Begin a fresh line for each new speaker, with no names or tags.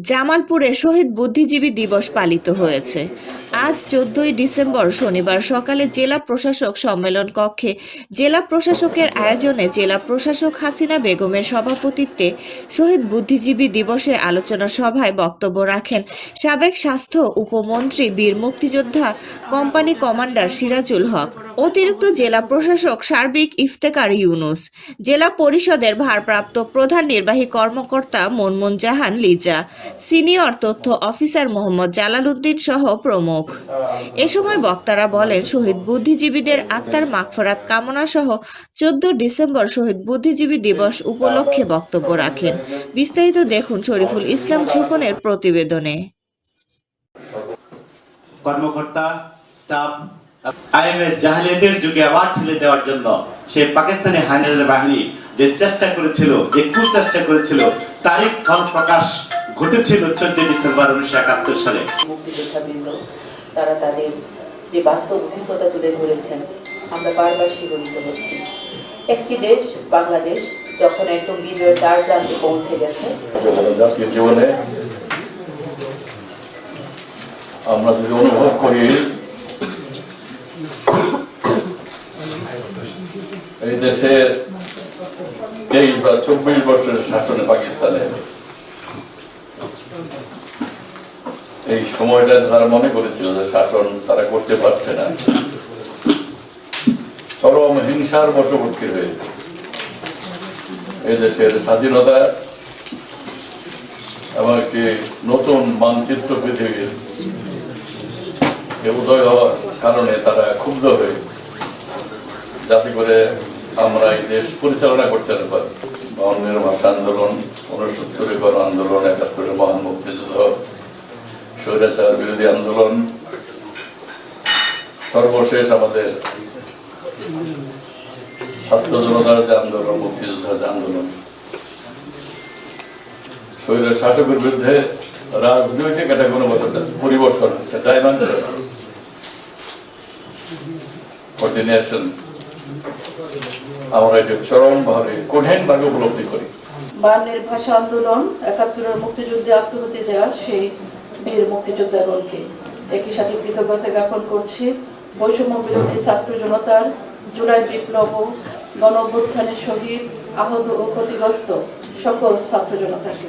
জামালপুরে শহীদ বুদ্ধিজীবী দিবস পালিত হয়েছে। আজ চোদ্দই ডিসেম্বর শনিবার সকালে জেলা প্রশাসক সম্মেলন কক্ষে জেলা প্রশাসকের আয়োজনে জেলা প্রশাসক হাসিনা বেগমের সভাপতিত্বে শহীদ বুদ্ধিজীবী দিবসে আলোচনা সভায় বক্তব্য রাখেন সাবেক স্বাস্থ্য উপমন্ত্রী বীর মুক্তিযোদ্ধা কোম্পানি কমান্ডার সিরাজুল হক। অতিরিক্ত জেলা প্রশাসক সার্বিক ইফতেকার ইউনুস, জেলা পরিষদের ভারপ্রাপ্ত প্রধান নির্বাহী কর্মকর্তা মনমুন জাহান লিজা, সিনিয়র তথ্য অফিসার মোহাম্মদ জালালউদ্দিন সহ প্রমুখ। এ সময় বক্তারা বলেন, শহীদ বুদ্ধিজীবীদের আত্মার মাগফরাত কামনা সহ চোদ্দ ডিসেম্বর শহীদ বুদ্ধিজীবী দিবস উপলক্ষে বক্তব্য রাখেন। বিস্তারিত দেখুন শরীফুল ইসলাম ঝুকনের প্রতিবেদনে।
কর্মকর্তা, স্টাফ আইএমএ জাহালিয়াতের যুগে আবার ঠেলে দেওয়ার জন্য সে পাকিস্তানি হানাদার বাহিনী যে চেষ্টা করেছিল যে কুচেষ্টা করেছিল তারিখ ফল প্রকাশ ঘটেছিল চোদ্দ ডিসেম্বর উনিশশো একাত্তর সালে।
মুক্তিযোদ্ধাবৃন্দ তারা তাদের যে বাস্তব অভিজ্ঞতা তুলে ধরেছেন আমরা বারবার শিহরিত হচ্ছি। একটি দেশ বাংলাদেশ যখন একদম বিজয়ের দ্বার প্রান্তে পৌঁছে গেছে।
জাতীয় জীবনে আমরা যদি অনুভব করি এই দেশের তেইশ বা চব্বিশ বছরের শাসনে পাকিস্তানে। এই সময়টা তারা মনে করেছিল যে শাসন তারা করতে পারছে না। চরম হিংসার বশবর্তী হয়ে এই দেশের স্বাধীনতা এবং একটি নতুন মানচিত্র পৃথিবীর উদয় হওয়ার কারণে তারা ক্ষুব্ধ হয়ে যাতে করে আমরা এই দেশ পরিচালনা করতে পারি। বাউন্নের ভাষা আন্দোলন উনসত্তরের গণ আন্দোলন, একাত্তরের মহান মুক্তিযুদ্ধ, স্বৈরাচার বিরোধী আন্দোলন। সর্বশেষ আমাদের ছাত্র জনতার যে আন্দোলন, মুক্তিযোদ্ধার যে আন্দোলন। শরীরের শাসকের বিরুদ্ধে রাজনৈতিক একটা গুণগত পরিবর্তন ডাইমেনশন কোঅর্ডিনেশন আমরা এটা চরম ভাবে কঠিন ভাবে উপলব্ধি করি।
ভাষা আন্দোলন, একাত্তরের মুক্তিযুদ্ধে আত্মহতি দেওয়া সেই বীর মুক্তিযোদ্ধাগণকে একই সাথে কৃতজ্ঞতা জ্ঞাপন করছি। বৈষম্য বিরোধী ছাত্র জনতার জুলাই বিপ্লব ও শহীদ আহত ও ক্ষতিগ্রস্ত সকল ছাত্র জনতাকে।